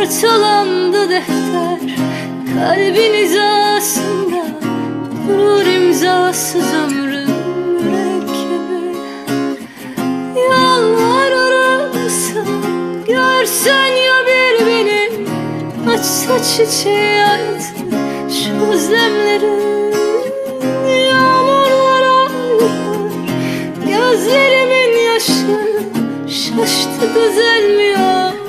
Ortalandı defter. Kalbin hizasında Durur imzasız ömrüm mürekkebi Yalvarırım sana Görsen ya bir beni Açsa çiçeği artık Şu özlemleri Yağmurlar ağlar Gözlerimin yaşları Şaştı düzelmiyor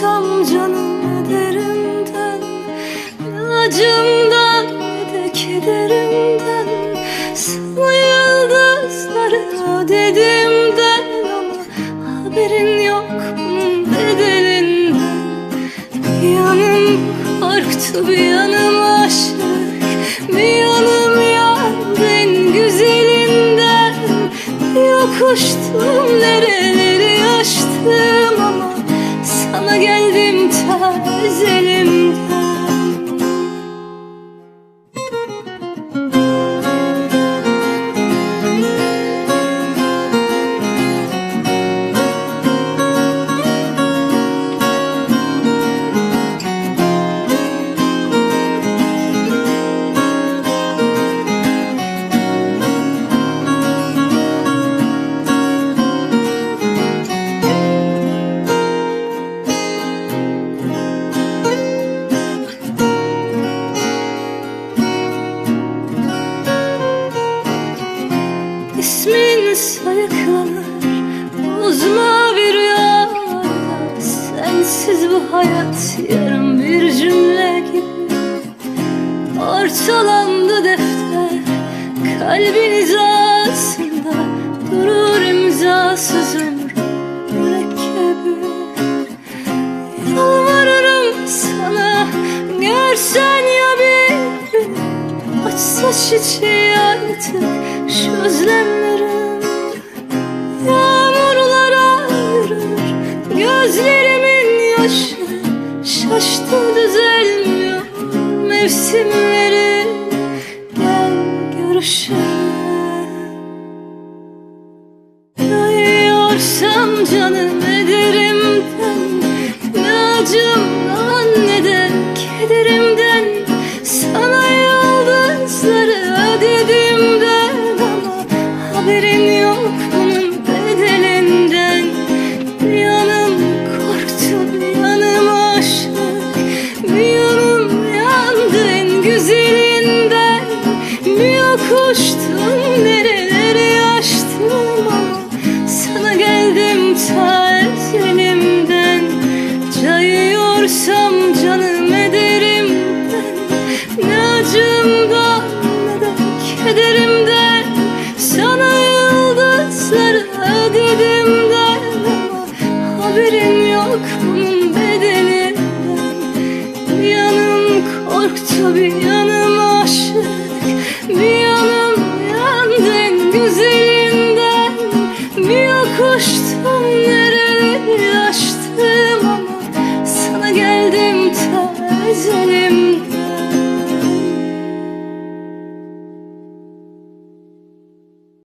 Cayıyorsam canım derimden acımdan de kederimden Sana yıldızları dedimden Ama haberin yok bunun bedelinden. Bir yanım korktu bir yanım aşık Bir yanım yandı en güzelinden. Yokuştum nereleri aştım geldim ta İsmin sayıklanır Bozma bir rüyada Sensiz bu hayat yarım bir cümle gibi. Ortalandı defter Kalbin hizasında Durur imzasız ömrüm Açsa çiçeği artık şu özlemlerim Yağmurlar ayırır gözlerimin yaşı Şaştı düzelmiyor mevsimleri. Gel görüşelim. Dayıyorsam canım ederimden Ne acımdan yokuştum nereleri aştım ama Sana geldim ta ezelimden Cayıyorsam canım ederimden Ne acımdan ne de kederimden Sana yıldızları dedimden Ama haberin yok bunun bedelinden Bir yanım korktu bir yanım senden güzelinden Bir yokuştum nereleri aştım ama Sana geldim ta